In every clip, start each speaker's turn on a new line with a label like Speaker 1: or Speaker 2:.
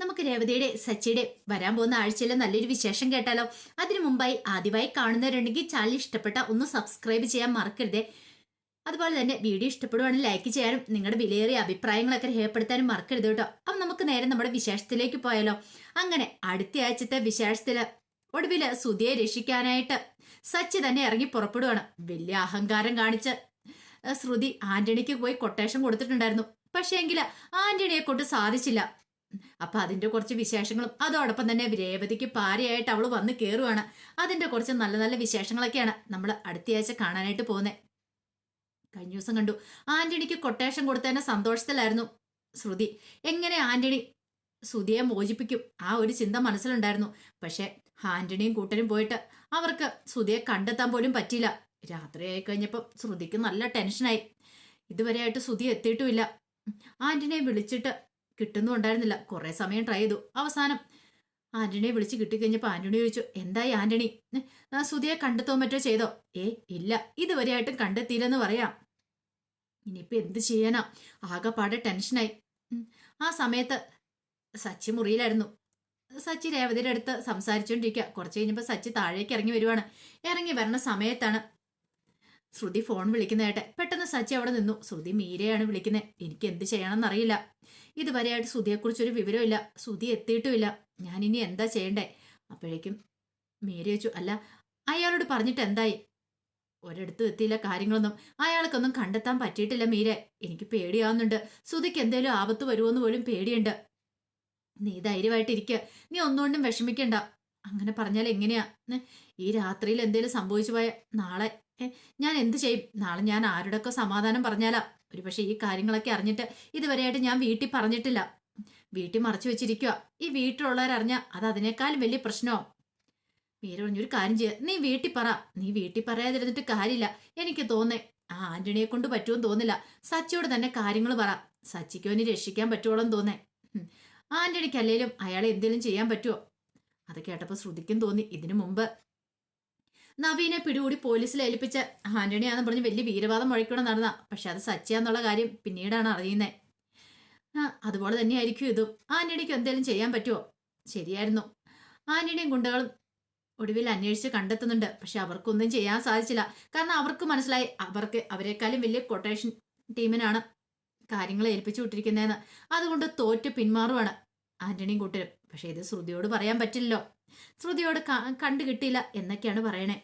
Speaker 1: നമുക്ക് രേവതിയുടെ സച്ചിയുടെ വരാൻ പോകുന്ന ആഴ്ചയിലെ നല്ലൊരു വിശേഷം കേട്ടാലോ? അതിനു മുമ്പായി ആദ്യമായി കാണുന്നവരുണ്ടെങ്കിൽ ചാനൽ ഇഷ്ടപ്പെട്ട ഒന്ന് സബ്സ്ക്രൈബ് ചെയ്യാൻ മറക്കരുതേ. അതുപോലെ തന്നെ വീഡിയോ ഇഷ്ടപ്പെടുവാണെങ്കിൽ ലൈക്ക് ചെയ്യാനും നിങ്ങളുടെ വിലയേറിയ അഭിപ്രായങ്ങളൊക്കെ രേഖപ്പെടുത്താനും മറക്കരുത് കേട്ടോ. അപ്പം നമുക്ക് നേരെ നമ്മുടെ വിശേഷത്തിലേക്ക് പോയാലോ? അങ്ങനെ അടുത്ത ആഴ്ചത്തെ വിശേഷത്തിൽ ഒടുവിൽ സുധിയെ രക്ഷിക്കാനായിട്ട് സച്ചി തന്നെ ഇറങ്ങി പുറപ്പെടുവാണ്. വലിയ അഹങ്കാരം കാണിച്ച് ശ്രുതി ആന്റണിക്ക് പോയി കൊട്ടേഷൻ കൊടുത്തിട്ടുണ്ടായിരുന്നു. പക്ഷേ എങ്കിൽ ആന്റണിയെ കൊണ്ട് സാധിച്ചില്ല. അപ്പൊ അതിന്റെ കുറച്ച് വിശേഷങ്ങളും അതോടൊപ്പം തന്നെ രേവതിക്ക് പാരയായിട്ട് അവൾ വന്ന് കയറുവാണ് അതിന്റെ കുറച്ച് നല്ല നല്ല വിശേഷങ്ങളൊക്കെയാണ് നമ്മൾ അടുത്തയാഴ്ച കാണാനായിട്ട് പോകുന്നത് കഴിഞ്ഞ ദിവസം കണ്ടു. ആന്റണിക്ക് കൊട്ടേഷൻ കൊടുത്തതിന്റെ സന്തോഷത്തിലായിരുന്നു ശ്രുതി. എങ്ങനെ ആന്റണി ശ്രുതിയെ മോചിപ്പിക്കും? ആ ഒരു ചിന്ത മനസ്സിലുണ്ടായിരുന്നു. പക്ഷെ ആന്റണിയും കൂട്ടരും പോയിട്ട് അവർക്ക് ശ്രുതിയെ കണ്ടെത്താൻ പോലും പറ്റിയില്ല. രാത്രിയായി കഴിഞ്ഞപ്പോൾ ശ്രുതിക്ക് നല്ല ടെൻഷനായി. ഇതുവരെയായിട്ട് ശ്രുതി എത്തിയിട്ടുമില്ല. ആന്റണിയെ വിളിച്ചിട്ട് കിട്ടുന്നുണ്ടായിരുന്നില്ല കുറെ സമയം ട്രൈ ചെയ്തു. അവസാനം ആന്റണിയെ വിളിച്ച് കിട്ടിക്കഴിഞ്ഞപ്പോൾ ആന്റണി ചോദിച്ചു എന്തായി ആന്റണി? സുധിയെ കണ്ടെത്തോ മറ്റോ ചെയ്തോ? ഏ ഇല്ല. ഇതുവരെയായിട്ടും കണ്ടെത്തിയില്ലെന്ന് പറയാം. ഇനിയിപ്പോ എന്ത് ചെയ്യാനാ? ആകെപ്പാടെ ടെൻഷനായി. ആ സമയത്ത് സച്ചി മുറിയിലായിരുന്നു. സച്ചി രേവതിയുടെ അടുത്ത് സംസാരിച്ചുകൊണ്ടിരിക്കുക കുറച്ച് കഴിഞ്ഞപ്പോൾ സച്ചി താഴേക്ക് ഇറങ്ങി വരുവാണ്. ഇറങ്ങി വരണ സമയത്താണ് ശ്രുതി ഫോൺ വിളിക്കുന്നതായിട്ട് പെട്ടെന്ന് സച്ചി അവിടെ നിന്നു. ശ്രുതി മീരയാണ് വിളിക്കുന്നത്. എനിക്ക് എന്ത് ചെയ്യണമെന്ന് അറിയില്ല ഇതുവരെയായിട്ട് ശ്രുതിയെക്കുറിച്ചൊരു വിവരമില്ല ശ്രുതി എത്തിയിട്ടുമില്ല. ഞാൻ ഇനി എന്താ ചെയ്യണ്ടേ? അപ്പോഴേക്കും മീര ചോദിച്ചു അല്ല അയാളോട് പറഞ്ഞിട്ട് എന്തായി? ഒരിടത്തും എത്തിയില്ല കാര്യങ്ങളൊന്നും. അയാൾക്കൊന്നും കണ്ടെത്താൻ പറ്റിയിട്ടില്ല മീര. എനിക്ക് പേടിയാവുന്നുണ്ട്. ശ്രുതിക്ക് എന്തേലും ആപത്ത് വരുമോന്ന് പോലും പേടിയുണ്ട്. നീ ധൈര്യമായിട്ടിരിക്കുക നീ ഒന്നുകൊണ്ടും വിഷമിക്കണ്ട. അങ്ങനെ പറഞ്ഞാൽ എങ്ങനെയാ? ഈ രാത്രിയിൽ എന്തേലും സംഭവിച്ചു പോയ നാളെ ഞാൻ എന്ത് ചെയ്യും? നാളെ ഞാൻ ആരുടെയൊക്കെ സമാധാനം പറഞ്ഞാലാ. ഒരു പക്ഷേ ഈ കാര്യങ്ങളൊക്കെ അറിഞ്ഞിട്ട് ഇതുവരെയായിട്ട് ഞാൻ വീട്ടിൽ പറഞ്ഞിട്ടില്ല. വീട്ടിൽ മറച്ചു വെച്ചിരിക്കുക ഈ വീട്ടിലുള്ളവരറിഞ്ഞ അത് അതിനേക്കാളും വലിയ പ്രശ്നമോ. മീര പറഞ്ഞൊരു കാര്യം ചെയ്യുക നീ വീട്ടിൽ പറ. നീ വീട്ടിൽ പറയാതിരുന്നിട്ട് കാര്യമില്ല. എനിക്ക് തോന്നേ ആ ആന്റണിയെ കൊണ്ട് പറ്റുമെന്ന് തോന്നില്ല. സച്ചിയോട് തന്നെ കാര്യങ്ങൾ പറ. സച്ചിക്ക് അവന് രക്ഷിക്കാൻ പറ്റുവോളം തോന്നേ. ആന്റണിക്ക് അല്ലെങ്കിലും അയാളെ എന്തെങ്കിലും ചെയ്യാൻ പറ്റുമോ അത് കേട്ടപ്പോൾ ശ്രുതിക്കും തോന്നി. ഇതിനു മുമ്പ് നവീനെ പിടികൂടി പോലീസിൽ ഏൽപ്പിച്ച ആന്റണിയാന്ന് പറഞ്ഞ് വലിയ വീരവാദം മുഴക്കണം നടന്ന. പക്ഷെ അത് സച്ചിയാന്നുള്ള കാര്യം പിന്നീടാണ് അറിയുന്നത് അതുപോലെ തന്നെയായിരിക്കും ഇതും. ആന്റണിക്ക് എന്തെങ്കിലും ചെയ്യാൻ പറ്റുമോ ശരിയായിരുന്നു. ആന്റണിയും ഗുണ്ടകളും ഒടുവിൽ അന്വേഷിച്ച് കണ്ടെത്തുന്നുണ്ട്. പക്ഷെ അവർക്കൊന്നും ചെയ്യാൻ സാധിച്ചില്ല. കാരണം അവർക്ക് മനസ്സിലായി അവർക്ക് അവരെക്കാളും വലിയ കൊട്ടേഷൻ ടീമിനാണ് കാര്യങ്ങൾ ഏൽപ്പിച്ചു വിട്ടിരിക്കുന്നതെന്ന്. അതുകൊണ്ട് തോറ്റ് പിന്മാറുവാണ് ആന്റണിയും കൂട്ടരും. പക്ഷെ ഇത് ശ്രുതിയോട് പറയാൻ പറ്റില്ലല്ലോ. ശ്രുതിയോട് കണ്ടു കിട്ടിയില്ല എന്നൊക്കെയാണ് പറയണേ.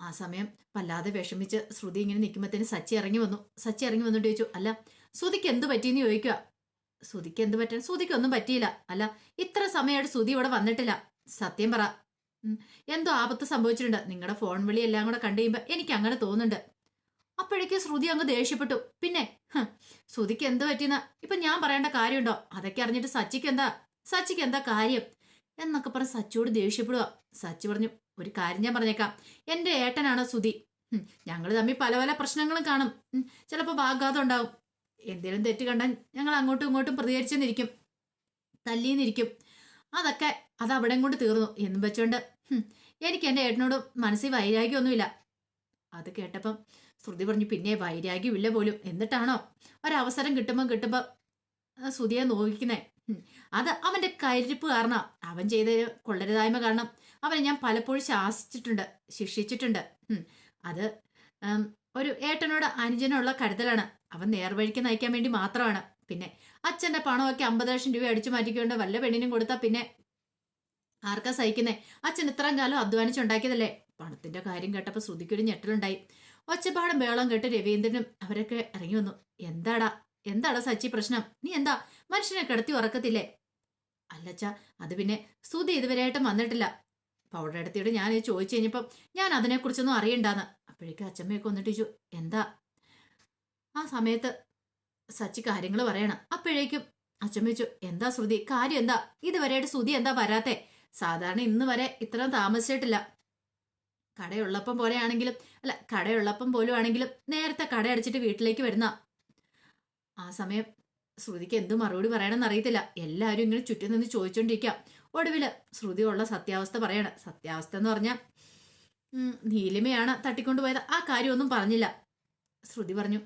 Speaker 1: ആ സമയം വല്ലാതെ വിഷമിച്ച് ശ്രുതി ഇങ്ങനെ നിൽക്കുമ്പോഴത്തേന് സച്ചി ഇറങ്ങി വന്നു. സച്ചി ഇറങ്ങി വന്നിട്ട് ചോദിച്ചു അല്ല ശ്രുതിക്ക് എന്ത് പറ്റിയെന്ന് ചോദിക്കുക ശ്രുതിക്ക് എന്ത് പറ്റാൻ ശ്രുതിക്ക് ഒന്നും പറ്റിയില്ല. അല്ല ഇത്ര സമയമായിട്ട് ശ്രുതി ഇവിടെ വന്നിട്ടില്ല. സത്യം പറ. എന്തോ ആപത്ത് സംഭവിച്ചിട്ടുണ്ട്. നിങ്ങളുടെ ഫോൺ വിളി എല്ലാം കൂടെ കണ്ടു കഴിയുമ്പോൾ എനിക്ക് അങ്ങനെ തോന്നുന്നുണ്ട്. അപ്പോഴേക്കും ശ്രുതി അങ്ങ് ദേഷ്യപ്പെട്ടു. പിന്നെ ശ്രുതിക്ക് എന്ത് പറ്റിയെന്ന? ഇപ്പൊ ഞാൻ പറയേണ്ട കാര്യമുണ്ടോ? അതൊക്കെ അറിഞ്ഞിട്ട് സച്ചിക്ക് എന്താ? സച്ചിക്ക് എന്താ കാര്യം? എന്നൊക്കെ പറഞ്ഞ് സച്ചിയോട് ദേഷ്യപ്പെടുക. സച്ചി പറഞ്ഞു ഒരു കാര്യം ഞാൻ പറഞ്ഞേക്കാം. എന്റെ ഏട്ടനാണ് സുധി. ഞങ്ങൾ തമ്മിൽ പല പല പ്രശ്നങ്ങളും കാണും. ചിലപ്പോൾ വാഗ്വാദം ഉണ്ടാവും. എന്തേലും തെറ്റ് കണ്ടാൽ ഞങ്ങൾ അങ്ങോട്ടും ഇങ്ങോട്ടും പ്രതികരിച്ചെന്നിരിക്കും. തല്ലിന്നിരിക്കും അതൊക്കെ അത് അവിടെ കൊണ്ട് തീർന്നു. എന്നും വെച്ചോണ്ട് എനിക്ക് എന്റെ ഏട്ടനോട് മനസ്സിൽ വൈരാഗ്യമൊന്നുമില്ല. അത് കേട്ടപ്പം ശ്രുതി പറഞ്ഞു പിന്നെ വൈരാഗ്യമില്ല പോലും. എന്നിട്ടാണോ? ഒരവസരം കിട്ടുമ്പോൾ കിട്ടുമ്പോൾ ശ്രുതിയെ നോക്കിക്കുന്നേ. അത് അവന്റെ കരിപ്പ് കാരണം അവൻ ചെയ്ത കൊള്ളരുതായ്മ കാരണം അവനെ ഞാൻ പലപ്പോഴും ശാസിച്ചിട്ടുണ്ട് ശിക്ഷിച്ചിട്ടുണ്ട്. അത് ഒരു ഏട്ടനോട് അനുജനുള്ള കരുതലാണ്. അവൻ നേർവഴിക്ക് നയിക്കാൻ വേണ്ടി മാത്രമാണ്. പിന്നെ അച്ഛന്റെ പണമൊക്കെ അമ്പത് ലക്ഷം രൂപ അടിച്ചു മാറ്റിക്കൊണ്ട് വല്ല പെണ്ണിനും കൊടുത്താൽ പിന്നെ ആർക്കാ സഹിക്കുന്നേ? അച്ഛൻ ഇത്രയും കാലം അധ്വാനിച്ചുണ്ടാക്കിയതല്ലേ? പണത്തിന്റെ കാര്യം കേട്ടപ്പോൾ ശ്രുതിക്കൊരു ഞെട്ടലുണ്ടായി. ഒച്ചപ്പാടും വേളം കേട്ട് രവീന്ദ്രനും അവരൊക്കെ ഇറങ്ങി വന്നു. എന്താടാ? എന്താടാ സച്ചി പ്രശ്നം? നീ എന്താ? മനുഷ്യനെ കിടത്തി ഉറക്കത്തില്ലേ? അല്ലച്ച അത് പിന്നെ സ്തുതി ഇതുവരെയായിട്ടും വന്നിട്ടില്ല. പൗഡർ എടുത്തിട്ട് ഞാൻ ഇത് ചോദിച്ചു കഴിഞ്ഞപ്പം ഞാൻ അതിനെക്കുറിച്ചൊന്നും അറിയണ്ടാന്ന്. അപ്പോഴേക്കും അച്ഛമ്മയൊക്കെ വന്നിട്ട് ചോദിച്ചു എന്താ? ആ സമയത്ത് സച്ചി കാര്യങ്ങൾ പറയണം. അപ്പോഴേക്കും അച്ഛമ്മ ചോ എന്താ ശ്രുതി? കാര്യം എന്താ? ഇതുവരെയായിട്ട് ശ്രുതി എന്താ വരാത്തെ? സാധാരണ ഇന്ന് വരെ ഇത്രയും താമസിച്ചിട്ടില്ല. കടയുള്ളപ്പം പോലെയാണെങ്കിലും അല്ല കടയുള്ളപ്പം പോലും ആണെങ്കിലും നേരത്തെ കട അടിച്ചിട്ട് വീട്ടിലേക്ക് വരുന്ന ആ സമയം ശ്രുതിക്ക് എന്ത് മറുപടി പറയണമെന്ന് അറിയത്തില്ല. എല്ലാവരും ഇങ്ങനെ ചുറ്റും നിന്ന് ചോദിച്ചോണ്ടിരിക്കാം. ഒടുവിൽ ശ്രുതി ഉള്ള സത്യാവസ്ഥ പറയണ. സത്യാവസ്ഥ എന്ന് പറഞ്ഞാൽ നീലിമയാണ് തട്ടിക്കൊണ്ടുപോയത്. ആ കാര്യമൊന്നും പറഞ്ഞില്ല. ശ്രുതി പറഞ്ഞു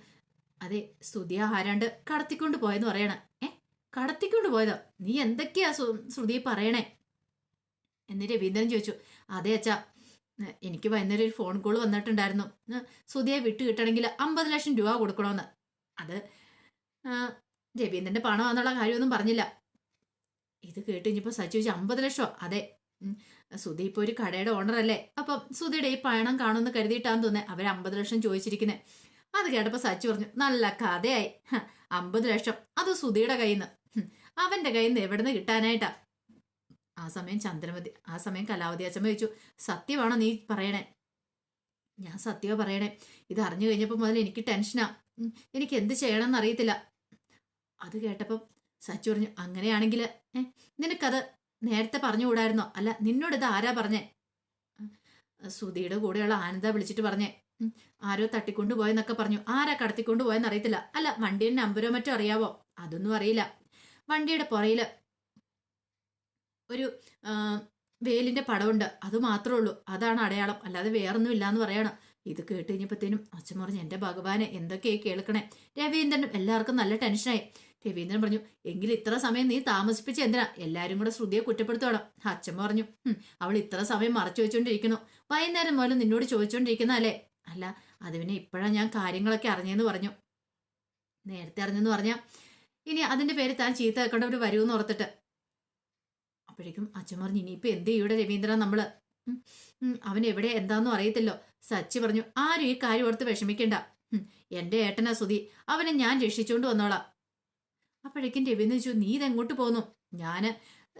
Speaker 1: അതെ ശ്രുതി ആരാണ്ട് കടത്തിക്കൊണ്ട് പോയെന്ന് പറയണ. ഏ? കടത്തിക്കൊണ്ട് പോയതോ നീ എന്തൊക്കെയാ ശ്രുതി പറയണേ? എന്ന് രവീന്ദ്രൻ ചോദിച്ചു അതെ അച്ഛാ എനിക്ക് വൈകുന്നേരം ഒരു ഫോൺ കോൾ വന്നിട്ടുണ്ടായിരുന്നു. ശ്രുതിയെ വിട്ടു കിട്ടണമെങ്കിൽ അമ്പത് ലക്ഷം രൂപ കൊടുക്കണമെന്ന് അത് ആ, പണമാണെന്നുള്ള കാര്യമൊന്നും പറഞ്ഞില്ല. ഇത് കേട്ട് ഇനിയിപ്പോൾ സച്ചി ചോദിച്ചു അമ്പത് ലക്ഷമോ അതെ. സുധി ഇപ്പോൾ ഒരു കടയുടെ ഓണർ അല്ലേ? അപ്പം സുധിയുടെ ഈ പണം കാണുമെന്ന് കരുതിയിട്ടാന്ന് തോന്നുന്നത് അവർ അമ്പത് ലക്ഷം ചോദിച്ചിരിക്കുന്നത് അത് കേട്ടപ്പോൾ സച്ചി പറഞ്ഞു നല്ല കഥയായി. അമ്പത് ലക്ഷം. അത് സുധിയുടെ കയ്യിൽ നിന്ന്. അവന്റെ കയ്യിൽ നിന്ന് എവിടെ നിന്ന് കിട്ടാനായിട്ടാ? ആ സമയം ചന്ദ്രമതി ആ സമയം കലാവതി അച്ഛമ്മ ചോദിച്ചു സത്യമാണോ നീ പറയണേ? ഞാൻ സത്യമോ പറയണേ. ഇത് അറിഞ്ഞു കഴിഞ്ഞപ്പോൾ മുതൽ എനിക്ക് ടെൻഷനാ എനിക്ക് എന്ത് ചെയ്യണമെന്ന് അറിയത്തില്ല. അത് കേട്ടപ്പം സച്ചു പറഞ്ഞു അങ്ങനെയാണെങ്കിൽ നിനക്കത് നേരത്തെ പറഞ്ഞുകൂടായിരുന്നോ? അല്ല നിന്നോട് ഇത് ആരാ പറഞ്ഞേ? സുധിയുടെ കൂടെയുള്ള ആനന്ദ വിളിച്ചിട്ട് പറഞ്ഞേ. ആരോ തട്ടിക്കൊണ്ടു പോയെന്നൊക്കെ പറഞ്ഞു. ആരാ കടത്തിക്കൊണ്ടു പോയെന്ന് അറിയത്തില്ല. അല്ല വണ്ടിയുടെ നമ്പരോ മറ്റോ അറിയാവോ? അതൊന്നും അറിയില്ല. വണ്ടിയുടെ പുറയിൽ ഒരു വേലിന്റെ പടമുണ്ട് അത് മാത്രമേ ഉള്ളൂ. അതാണ് അടയാളം. അല്ലാതെ വേറൊന്നും ഇല്ലാന്ന് പറയണം. ഇത് കേട്ട് കഴിഞ്ഞപ്പോഴത്തേനും അച്ഛൻ പറഞ്ഞു എന്റെ ഭഗവാനെ എന്തൊക്കെയായി കേൾക്കണേ? രവീന്ദ്രനും എല്ലാവർക്കും നല്ല ടെൻഷനായി. രവീന്ദ്രൻ പറഞ്ഞു എങ്കിൽ ഇത്ര സമയം നീ താമസിപ്പിച്ച് എന്തിനാ? എല്ലാരും കൂടെ ശ്രുതിയെ കുറ്റപ്പെടുത്തണം അച്ഛൻ പറഞ്ഞു അവൾ ഇത്ര സമയം മറച്ചു വെച്ചോണ്ടിരിക്കുന്നു. വൈകുന്നേരം മുതൽ നിന്നോട് ചോദിച്ചോണ്ടിരിക്കുന്ന അല്ലേ അല്ല അത് പിന്നെ ഇപ്പോഴാണ് ഞാൻ കാര്യങ്ങളൊക്കെ അറിഞ്ഞെന്ന് പറഞ്ഞു. നേരത്തെ അറിഞ്ഞെന്ന് പറഞ്ഞാ? ഇനി അതിന്റെ പേര് താൻ ചീത്ത വെക്കേണ്ടവർ വരുമെന്ന് ഓർത്തിട്ട്. അപ്പോഴേക്കും അച്ഛൻ പറഞ്ഞു ഇനിയിപ്പോ എന്ത് ചെയ്യൂടെ രവീന്ദ്രൻ ഉം, അവൻ എവിടെ എന്താന്നും അറിയത്തില്ലോ. സച്ചി പറഞ്ഞു ആരും ഈ കാര്യം ഓർത്ത് വിഷമിക്കണ്ട. എന്റെ ഏട്ടനാ സുധി. അവനെ ഞാൻ രക്ഷിച്ചുകൊണ്ട് വന്നോളാം. അപ്പോഴേക്കും രവീന്ദ്രൻ ചോദിച്ചു നീ ഇതെങ്ങോട്ട് പോന്നു? ഞാൻ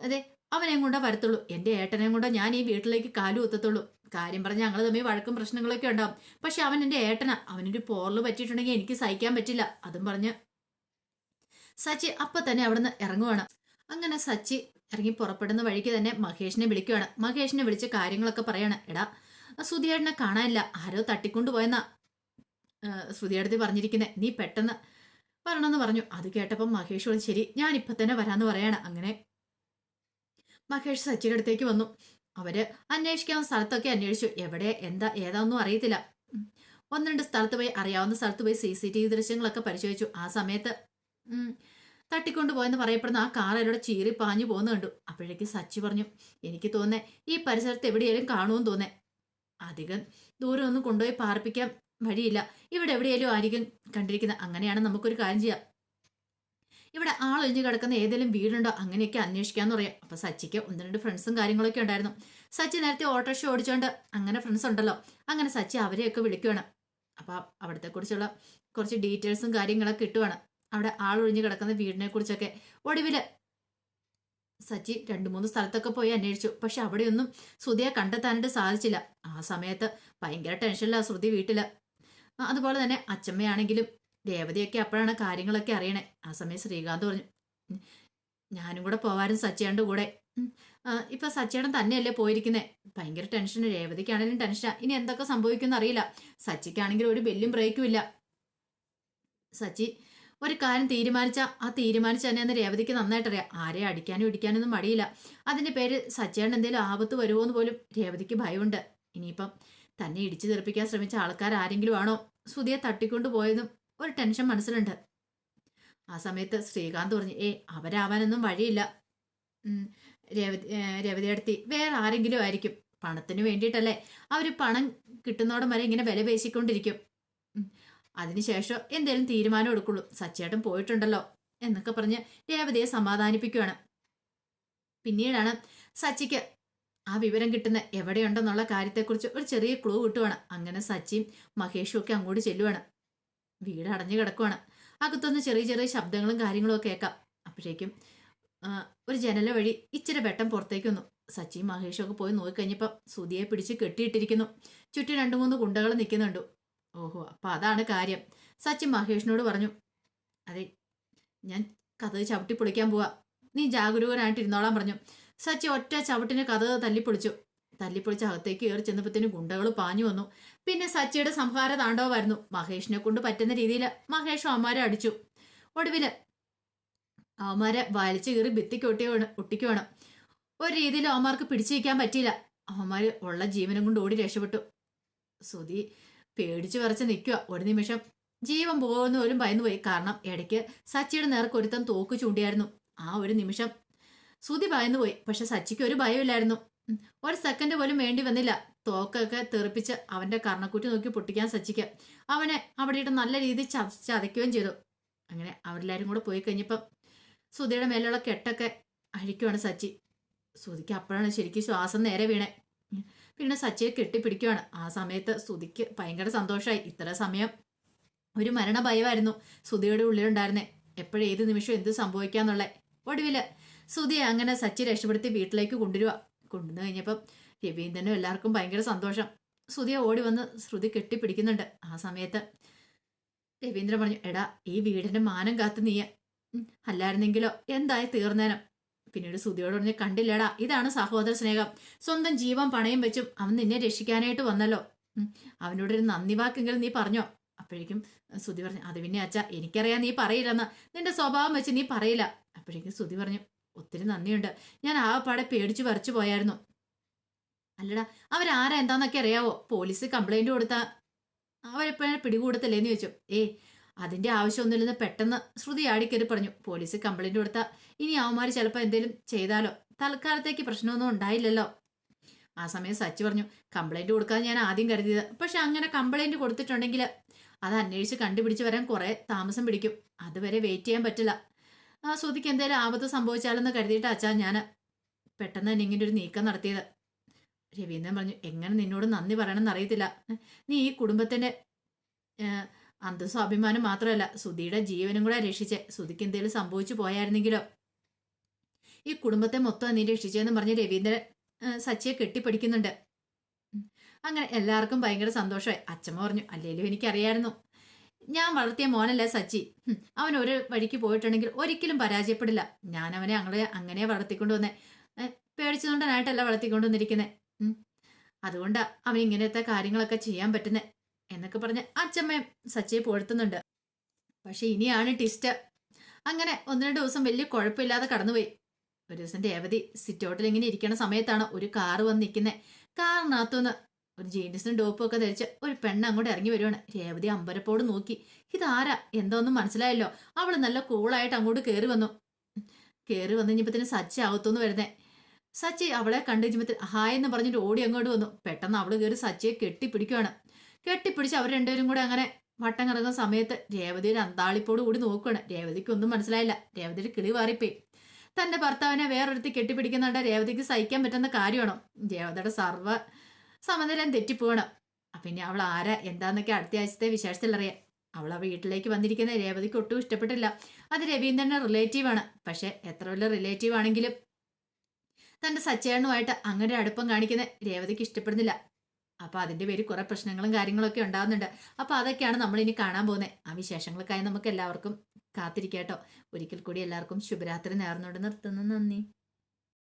Speaker 1: അതെ അവനെ കൊണ്ടാ വരത്തുള്ളൂ? എന്റെ ഏട്ടനെ കൊണ്ടാ ഞാൻ ഈ വീട്ടിലേക്ക് കാലു കുത്തത്തുള്ളൂ കാര്യം പറഞ്ഞ് ഞങ്ങൾ തമ്മിൽ വഴക്കും പ്രശ്നങ്ങളൊക്കെ ഉണ്ടാവും. പക്ഷെ അവൻ എന്റെ ഏട്ടനാ. അവനൊരു പോറൽ പറ്റിയിട്ടുണ്ടെങ്കിൽ എനിക്ക് സഹിക്കാൻ പറ്റില്ല. അതും പറഞ്ഞ് സച്ചി അപ്പൊ തന്നെ അവിടുന്ന് ഇറങ്ങുവാണ്. അങ്ങനെ സച്ചി ഇറങ്ങി പുറപ്പെടുന്ന വഴിക്ക് തന്നെ മഹേഷിനെ വിളിക്കുവാണ്. മഹേഷിനെ വിളിച്ച് കാര്യങ്ങളൊക്കെ പറയാണ്. എടാ സുധിയേട്ടനെ കാണാനില്ല. ആരോ തട്ടിക്കൊണ്ടുപോയെന്നാ ശ്രുതിയേടത്തി പറഞ്ഞിരിക്കുന്നത് നീ പെട്ടെന്ന് വരണമെന്ന് പറഞ്ഞു. അത് കേട്ടപ്പം മഹേഷ് പറഞ്ഞു ശരി ഞാൻ ഇപ്പൊ തന്നെ വരാന്ന് പറയാണ്. അങ്ങനെ മഹേഷ് സച്ചിന്റെ അടുത്തേക്ക് വന്നു. അവർ അന്വേഷിക്കാൻ സ്ഥലത്തൊക്കെ അന്വേഷിച്ചു. എവിടെ എന്താ ഏതാന്നും അറിയത്തില്ല. ഒന്ന് രണ്ട് സ്ഥലത്ത് പോയി അറിയാവുന്ന സ്ഥലത്ത് പോയി സി സി ടി വി ദൃശ്യങ്ങളൊക്കെ പരിശോധിച്ചു. ആ സമയത്ത് തട്ടിക്കൊണ്ടുപോയെന്ന് പറയപ്പെടുന്ന ആ കാർ എന്നോട് ചീറി പാഞ്ഞു പോകുന്ന കണ്ടു. അപ്പോഴേക്ക് സച്ചി പറഞ്ഞു എനിക്ക് തോന്നേ ഈ പരിസരത്ത് എവിടെയെങ്കിലും കാണുമെന്ന് തോന്നേ. അധികം ദൂരം ഒന്നും കൊണ്ടുപോയി പാർപ്പിക്കാൻ വഴിയില്ല. ഇവിടെ എവിടെയെങ്കിലും ആയിരിക്കും കണ്ടിരിക്കുന്നത്. അങ്ങനെയാണ് നമുക്കൊരു കാര്യം ചെയ്യാം. ഇവിടെ ആളൊഴിഞ്ഞ് കിടക്കുന്ന ഏതെങ്കിലും വീടുണ്ടോ? അങ്ങനെയൊക്കെ അന്വേഷിക്കാന്ന് പറയാം. അപ്പൊ സച്ചിക്ക് ഒന്ന് രണ്ട് ഫ്രണ്ട്സും കാര്യങ്ങളൊക്കെ ഉണ്ടായിരുന്നു. സച്ചി നേരത്തെ ഓട്ടോറിക്ഷ ഓടിച്ചോണ്ട് അങ്ങനെ ഫ്രണ്ട്സ് ഉണ്ടല്ലോ. അങ്ങനെ സച്ചി അവരെയൊക്കെ വിളിക്കുവാണ്. അപ്പൊ അവിടത്തെ കുറിച്ചുള്ള കുറച്ച് ഡീറ്റെയിൽസും കാര്യങ്ങളൊക്കെ കിട്ടുവാണ് അവിടെ ആളൊഴിഞ്ഞ് കിടക്കുന്ന വീടിനെ കുറിച്ചൊക്കെ ഒടുവിൽ സച്ചി രണ്ടു മൂന്ന് സ്ഥലത്തൊക്കെ പോയി അന്വേഷിച്ചു. പക്ഷെ അവിടെയൊന്നും ശ്രുതിയെ കണ്ടെത്താനായിട്ട് സാധിച്ചില്ല. ആ സമയത്ത് ഭയങ്കര ടെൻഷനില ശ്രുതി വീട്ടിൽ. അതുപോലെ തന്നെ അച്ചമ്മയാണെങ്കിലും രേവതിയൊക്കെ അപ്പോഴാണ് കാര്യങ്ങളൊക്കെ അറിയണേ. ആ സമയം ശ്രീകാന്ത് പറഞ്ഞു "ഉം, ഞാനും കൂടെ പോവാനും സച്ചിയാണ്ട് കൂടെ. ഇപ്പൊ സച്ചേടൻ തന്നെയല്ലേ പോയിരിക്കുന്നേ? ഭയങ്കര ടെൻഷൻ രേവതിക്കാണെങ്കിലും ടെൻഷനാ. ഇനി എന്തൊക്കെ സംഭവിക്കുമെന്ന് അറിയില്ല. സച്ചിക്കാണെങ്കിൽ ഒരു ബെല്ലും ബ്രേക്കും ഇല്ല. സച്ചി ഒരു കാര്യം തീരുമാനിച്ച ആ തീരുമാനിച്ച തന്നെ അന്ന് രേവതിക്ക് നന്നായിട്ട് അറിയാം ആരെ അടിക്കാനും ഇടിക്കാനൊന്നും മടിയില്ല. അതിന്റെ പേര് സച്ചേട്ടൻ എന്തെങ്കിലും ആപത്ത് വരുമോ എന്ന് പോലും രേവതിക്ക് ഭയമുണ്ട്. ഇനിയിപ്പം തന്നെ ഇടിച്ചു തെറിപ്പിക്കാൻ ശ്രമിച്ച ആൾക്കാർ ആരെങ്കിലും ആണോ? സുധിയെ തട്ടിക്കൊണ്ടു പോയതും ഒരു ടെൻഷൻ മനസ്സിലുണ്ട്. ആ സമയത്ത് ശ്രീകാന്ത് പറഞ്ഞു ഏ അവരാവാനൊന്നും വഴിയില്ല. രേവതി അടുത്തി വേറെ ആരെങ്കിലും ആയിരിക്കും. പണത്തിന് വേണ്ടിയിട്ടല്ലേ അവർ പണം കിട്ടുന്നോടം വരെ ഇങ്ങനെ വില പേശിക്കൊണ്ടിരിക്കും. അതിനുശേഷം എന്തേലും തീരുമാനം എടുക്കുള്ളൂ. സച്ചേട്ടൻ പോയിട്ടുണ്ടല്ലോ എന്നൊക്കെ പറഞ്ഞ് രേവതിയെ സമാധാനിപ്പിക്കുകയാണ് പിന്നീടാണ് സച്ചിക്ക് ആ വിവരം കിട്ടുന്ന എവിടെയുണ്ടെന്നുള്ള കാര്യത്തെക്കുറിച്ച് ഒരു ചെറിയ ക്ലൂ കിട്ടുവാണ്. അങ്ങനെ സച്ചിയും മഹേഷും ഒക്കെ അങ്ങോട്ട് ചെല്ലുവാണ്. വീട് അടഞ്ഞു കിടക്കുവാണ്. അകത്തുനിന്ന് ചെറിയ ചെറിയ ശബ്ദങ്ങളും കാര്യങ്ങളും ഒക്കെ കേൾക്കാം. അപ്പോഴേക്കും ഒരു ജനല വഴി ഇച്ചിരി വെട്ടം പുറത്തേക്ക് വന്നു. സച്ചിയും മഹേഷും ഒക്കെ പോയി നോക്കിക്കഴിഞ്ഞപ്പോൾ സുധിയെ പിടിച്ച് കെട്ടിയിട്ടിരിക്കുന്നു. ചുറ്റും രണ്ടു മൂന്ന് ഗുണ്ടകൾ നിൽക്കുന്നുണ്ട്. ഓഹോ അപ്പൊ അതാണ് കാര്യം. സച്ചിൻ മഹേഷിനോട് പറഞ്ഞു അതെ ഞാൻ കഥ ചവിട്ടി പൊളിക്കാൻ പോവാ. നീ ജാഗരൂകനായിട്ട് ഇരുന്നോളാൻ പറഞ്ഞു. സച്ചി ഒറ്റ ചവിട്ടിന് കഥ തല്ലിപ്പൊളിച്ചു. തല്ലിപ്പൊളിച്ച് അകത്തേക്ക് കയറി ചെന്നപ്പോഴത്തേനും ഗുണ്ടകൾ പാഞ്ഞു വന്നു. പിന്നെ സച്ചിയുടെ സംഹാര താണ്ഡവമായിരുന്നു. മഹേഷിനെ കൊണ്ട് പറ്റുന്ന രീതിയിൽ മഹേഷ് അവന്മാരെ അടിച്ചു. ഒടുവിൽ അവന്മാരെ വലിച്ചു കയറി ഭിത്തിക്ക് ഒട്ടിയാണ് ഒട്ടിക്കുവാണ് ഒരു രീതിയിൽ അവന്മാർക്ക് പിടിച്ചു വയ്ക്കാൻ പറ്റിയില്ല. അവന്മാർ ഉള്ള ജീവനും കൊണ്ട് ഓടി രക്ഷപ്പെട്ടു. സുധി പേടിച്ചു വിറച്ച് നിൽക്കുക. ഒരു നിമിഷം ജീവൻ പോകുന്ന പോലും ഭയന്നു പോയി. കാരണം ഇടയ്ക്ക് സച്ചിയുടെ നേർക്ക് ഒരുത്തം തോക്ക് ചൂണ്ടിയായിരുന്നു. ആ ഒരു നിമിഷം സുതി ഭയന്നു പോയി. പക്ഷെ സച്ചിക്ക് ഒരു ഭയമില്ലായിരുന്നു. ഒരു സെക്കൻഡ് പോലും വേണ്ടി വന്നില്ല. തോക്കൊക്കെ തെറിപ്പിച്ച് അവന്റെ കർണക്കുറ്റി നോക്കി പൊട്ടിക്കാൻ സച്ചിക്ക്. അവനെ അവിടെ ഇട്ട് നല്ല രീതിയിൽ ചത ചതയ്ക്കുകയും ചെയ്തു. അങ്ങനെ അവരെല്ലാരും കൂടെ പോയി കഴിഞ്ഞപ്പം സുധിയുടെ മേലുള്ള കെട്ടൊക്കെ അഴിക്കുവാണ് സച്ചി. സുധിക്ക് അപ്പോഴാണ് ശരിക്കും ശ്വാസം നേരെ വീണേ. പിന്നെ സച്ചിയെ കെട്ടിപ്പിടിക്കുവാണ്. ആ സമയത്ത് സുധിക്ക് ഭയങ്കര സന്തോഷമായി ഇത്ര സമയം ഒരു മരണ ഭയമായിരുന്നു സുധിയുടെ ഉള്ളിലുണ്ടായിരുന്നേ. എപ്പോഴും ഏത് നിമിഷം എന്ത് സംഭവിക്കാന്നുള്ള. ഒടുവിൽ സുധിയെ അങ്ങനെ സച്ചി രക്ഷപ്പെടുത്തി വീട്ടിലേക്ക് കൊണ്ടുവരിക കൊണ്ടുവന്നു കഴിഞ്ഞപ്പം രവീന്ദ്രനും എല്ലാവർക്കും ഭയങ്കര സന്തോഷം. സുധിയെ ഓടി വന്ന് ശ്രുതി കെട്ടിപ്പിടിക്കുന്നുണ്ട്. ആ സമയത്ത് രവീന്ദ്രൻ പറഞ്ഞു എടാ ഈ വീടിന്റെ മാനം കാത്തു നീയ. അല്ലായിരുന്നെങ്കിലോ? എന്തായി തീർന്നേനം? പിന്നീട് സുധിയോട് പറഞ്ഞ് കണ്ടില്ലടാ ഇതാണ് സഹോദര സ്നേഹം. സ്വന്തം ജീവൻ പണയം വെച്ചും അവൻ നിന്നെ രക്ഷിക്കാനായിട്ട് വന്നല്ലോ. അവനോട് ഒരു നന്ദി വാക്കെങ്കിലും നീ പറഞ്ഞോ? അപ്പോഴേക്കും സുധി പറഞ്ഞു അത് പിന്നെ അച്ഛ എനിക്കറിയാം നീ പറയില്ലെന്ന്. നിന്റെ സ്വഭാവം വെച്ച് നീ പറയില്ല. അപ്പോഴേക്കും സുധി പറഞ്ഞു ഒത്തിരി നന്ദിയുണ്ട്. ഞാൻ ആ പാടെ പേടിച്ചു വരച്ചു പോയായിരുന്നു. അല്ലടാ അവരാരാ എന്താന്നൊക്കെ അറിയാവോ? പോലീസ് കംപ്ലൈന്റ് കൊടുത്താ അവരെപ്പോഴും പിടികൂടത്തില്ലേന്ന് ചോദിച്ചു. ഏ അതിന്റെ ആവശ്യമൊന്നുമില്ലെന്ന് പെട്ടെന്ന് ശ്രുതി ആടിക്കറി പറഞ്ഞു. പോലീസ് കംപ്ലൈന്റ് കൊടുത്താൽ ഇനി അവന്മാർ ചിലപ്പോൾ എന്തെങ്കിലും ചെയ്താലോ? തൽക്കാലത്തേക്ക് പ്രശ്നമൊന്നും ഉണ്ടായില്ലല്ലോ. ആ സമയം സച്ചി പറഞ്ഞു കംപ്ലൈന്റ് കൊടുക്കാൻ ഞാൻ ആദ്യം കരുതിയത്. പക്ഷെ അങ്ങനെ കംപ്ലൈന്റ് കൊടുത്തിട്ടുണ്ടെങ്കിൽ അത് അന്വേഷിച്ച് കണ്ടുപിടിച്ച് വരാൻ കുറെ താമസം പിടിക്കും. അതുവരെ വെയിറ്റ് ചെയ്യാൻ പറ്റില്ല. ആ ശ്രുതിക്ക് എന്തെങ്കിലും ആപത്ത് സംഭവിച്ചാലെന്ന് കരുതിയിട്ട് അച്ഛാ ഞാൻ പെട്ടെന്ന് തന്നെ ഇങ്ങനെ ഒരു നീക്കം നടത്തിയത്. രവീന്ദ്രൻ പറഞ്ഞു എങ്ങനെ നിന്നോട് നന്ദി പറയണമെന്ന് അറിയത്തില്ല. നീ ഈ കുടുംബത്തിന്റെ അഭിമാനം മാത്രമല്ല സുധിയുടെ ജീവനും കൂടെ രക്ഷിച്ച് സുധിക്ക് എന്തെങ്കിലും സംഭവിച്ചു പോയായിരുന്നെങ്കിലോ? ഈ കുടുംബത്തെ മൊത്തം നീ രക്ഷിച്ചെന്ന് പറഞ്ഞ് രവീന്ദ്രൻ സച്ചിയെ കെട്ടിപ്പിടിക്കുന്നുണ്ട്. അങ്ങനെ എല്ലാവർക്കും ഭയങ്കര സന്തോഷമായി. അച്ഛമ്മ പറഞ്ഞു അല്ലേലും എനിക്കറിയായിരുന്നു. ഞാൻ വളർത്തിയ മോനല്ലേ സച്ചി. അവൻ ഒരു വഴിക്ക് പോയിട്ടുണ്ടെങ്കിൽ ഒരിക്കലും പരാജയപ്പെടില്ല. ഞാൻ അവനെ അങ്ങനെ അങ്ങനെ വളർത്തിക്കൊണ്ട് വന്നേ. വളർത്തിക്കൊണ്ട് വന്നിരിക്കുന്നത് അതുകൊണ്ടാ അവൻ ഇങ്ങനത്തെ കാര്യങ്ങളൊക്കെ ചെയ്യാൻ പറ്റുന്നത് എന്നൊക്കെ പറഞ്ഞ് അച്ഛമ്മയും സച്ചിയെ പുഴത്തുന്നുണ്ട് പക്ഷെ ഇനിയാണ് ടിസ്റ്റ് അങ്ങനെ ഒന്ന് രണ്ട് ദിവസം വലിയ കുഴപ്പമില്ലാതെ കടന്നുപോയി. ഒരു ദിവസം രേവതി സിറ്റൗട്ടിൽ ഇങ്ങനെ ഇരിക്കുന്ന സമയത്താണ് ഒരു കാറ് വന്ന് നിൽക്കുന്നത് കാറിനകത്തുനിന്ന് ഒരു ജീൻസും ടോപ്പും ഒക്കെ ധരിച്ച് ഒരു പെണ്ണ് അങ്ങോട്ട് ഇറങ്ങി വരുവാണ്. രേവതി അമ്പരപ്പോട് നോക്കി. ഇതാരാ? എന്തോന്നും മനസ്സിലായല്ലോ. അവൾ നല്ല കൂളായിട്ട് അങ്ങോട്ട് കയറി വന്നു. കയറി വന്നു കഴിഞ്ഞപ്പത്തിന് സച്ചി ആകത്തുനിന്ന് വരുന്നേ. സച്ചി അവളെ കണ്ടു കഴിഞ്ഞപ്പത്തിന് ഹായ് എന്ന് പറഞ്ഞിട്ട് ഓടി അങ്ങോട്ട് വന്നു. പെട്ടെന്ന് അവൾ കയറി സച്ചിയെ കെട്ടിപ്പിടിക്കുവാണ്. കെട്ടിപ്പിടിച്ച് അവർ രണ്ടുപേരും കൂടെ അങ്ങനെ വട്ടം കറങ്ങുന്ന സമയത്ത് രേവതി ഒരു അന്താളിപ്പോട് കൂടി നോക്കുകയാണ് രേവതിക്ക് ഒന്നും മനസ്സിലായില്ല. രേവതിയുടെ കിളി വാറിപ്പോയി തന്റെ ഭർത്താവിനെ വേറൊരുത്തി കെട്ടിപ്പിടിക്കുന്നുണ്ട്. രേവതിക്ക് സഹിക്കാൻ പറ്റുന്ന കാര്യമാണോ? രേവതിയുടെ സർവ സമനിലം തെറ്റിപ്പോകണം പിന്നെ അവൾ ആരാ? എന്താന്നൊക്കെ അടുത്ത ആഴ്ചത്തെ വിശേഷത്തിൽ അറിയാം അവൾ ആ വീട്ടിലേക്ക് വന്നിരിക്കുന്ന രേവതിക്ക് ഒട്ടും ഇഷ്ടപ്പെട്ടില്ല. അത് രവീന്ദ്രന്റെ റിലേറ്റീവ് ആണ്. പക്ഷെ എത്ര വലിയ റിലേറ്റീവ് ആണെങ്കിലും തന്റെ സച്ചേണുമായിട്ട് അങ്ങനെ അടുപ്പം കാണിക്കുന്ന രേവതിക്ക് ഇഷ്ടപ്പെടുന്നില്ല. അപ്പൊ അതിന്റെ പേര് കുറെ പ്രശ്നങ്ങളും കാര്യങ്ങളൊക്കെ ഉണ്ടാകുന്നുണ്ട് അപ്പൊ അതൊക്കെയാണ് നമ്മൾ ഇനി കാണാൻ പോകുന്നത് ആ വിശേഷങ്ങൾക്കായി നമുക്ക് എല്ലാവർക്കും കാത്തിരിക്കാട്ടോ. ഒരിക്കൽ കൂടി എല്ലാവർക്കും ശുഭരാത്രി നേർന്നുകൊണ്ട് നിർത്തുന്നു. നന്ദി.